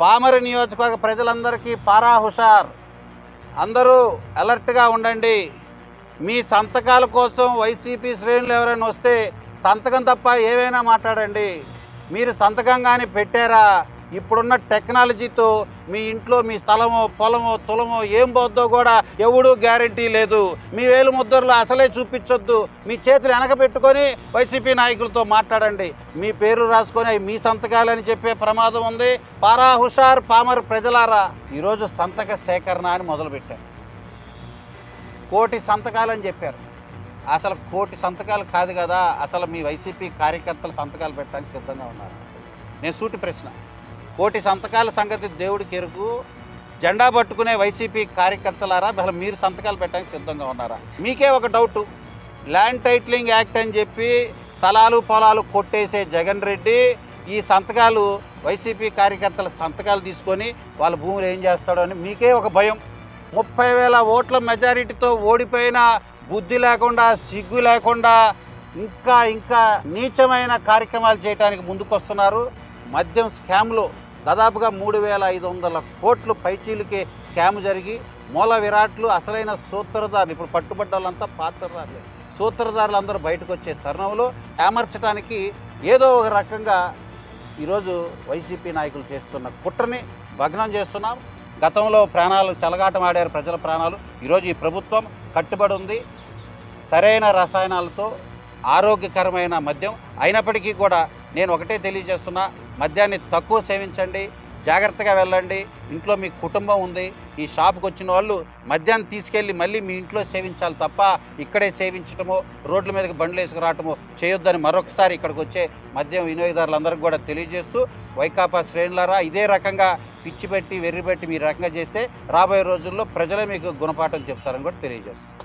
పామర నియోజకవర్గ ప్రజలందరికీ పారా హుషార్ అందరూ అలర్ట్గా ఉండండి. మీ సంతకాల కోసం వైసీపీ శ్రేణులు ఎవరైనా వస్తే సంతకం తప్ప ఏవైనా మాట్లాడండి. మీరు సంతకం కానీ పెట్టారా? ఇప్పుడున్న టెక్నాలజీతో మీ ఇంట్లో మీ స్థలమో పొలమో తులమో ఏం పోద్దో కూడా ఎవడూ గ్యారంటీ లేదు. మీ వేలు ముద్దరులు అసలే చూపించొద్దు. మీ చేతులు వెనక పెట్టుకొని వైసీపీ నాయకులతో మాట్లాడండి. మీ పేరు రాసుకొని మీ సంతకాలని చెప్పే ప్రమాదం ఉంది. పారా హుషార్ పామర్ ప్రజలారా ఈరోజు సంతక సేకరణ అని మొదలుపెట్టారు. కోటి సంతకాలని చెప్పారు. అసలు కోటి సంతకాలు కాదు కదా అసలు మీ వైసీపీ కార్యకర్తలు సంతకాలు పెట్టడానికి సిద్ధంగా ఉన్నారు. నేను సూటి ప్రశ్న. కోటి సంతకాల సంగతి దేవుడికి ఎరుగు జెండా పట్టుకునే వైసీపీ కార్యకర్తలారా అసలు మీరు సంతకాలు పెట్టడానికి సిద్ధంగా ఉన్నారా? మీకే ఒక డౌటు ల్యాండ్ టైటిలింగ్ యాక్ట్ అని చెప్పి స్థలాలు పొలాలు కొట్టేసే జగన్ రెడ్డి ఈ సంతకాలు వైసీపీ కార్యకర్తల సంతకాలు తీసుకొని వాళ్ళ భూములు ఏం చేస్తాడో అని మీకే ఒక భయం. ముప్పై వేల ఓట్ల మెజారిటీతో ఓడిపోయిన బుద్ధి లేకుండా సిగ్గు లేకుండా ఇంకా ఇంకా నీచమైన కార్యక్రమాలు చేయడానికి ముందుకొస్తున్నారు. మద్యం స్కామ్లో దాదాపుగా మూడు వేల ఐదు వందల కోట్లు పైచీలకి స్కామ్ జరిగి మూల విరాట్లు అసలైన సూత్రధారులు. ఇప్పుడు పట్టుబడ్డ వాళ్ళంతా పాత్రధారులే. సూత్రధారులు అందరూ బయటకు వచ్చే తరుణంలో ఏమర్చడానికి ఏదో ఒక రకంగా ఈరోజు వైసీపీ నాయకులు చేస్తున్న కుట్రని భగ్నం చేస్తున్నాం. గతంలో ప్రాణాలు చెలగాటం ఆడారు ప్రజల ప్రాణాలు. ఈరోజు ఈ ప్రభుత్వం కట్టుబడి ఉంది. సరైన రసాయనాలతో ఆరోగ్యకరమైన మద్యం అయినప్పటికీ కూడా నేను ఒకటే తెలియజేస్తున్నా. మద్యాన్ని తక్కువ సేవించండి జాగ్రత్తగా వెళ్ళండి ఇంట్లో మీ కుటుంబం ఉంది ఈ షాప్కి వచ్చిన వాళ్ళు మద్యాన్ని తీసుకెళ్ళి మళ్ళీ మీ ఇంట్లో సేవించాలి తప్ప ఇక్కడే సేవించటమో రోడ్ల మీదకి బండ్లు వేసుకురావటమో చేయొద్దని మరొకసారి ఇక్కడికి వచ్చే మద్యం వినియోగదారులందరికీ కూడా తెలియజేస్తూ వైకాపా శ్రేణులారా ఇదే రకంగా పిచ్చి పెట్టి వెర్రి పెట్టి మీరు రకంగా చేస్తే రాబోయే రోజుల్లో ప్రజలే మీకు గుణపాఠం చెప్తారని కూడా తెలియజేస్తాను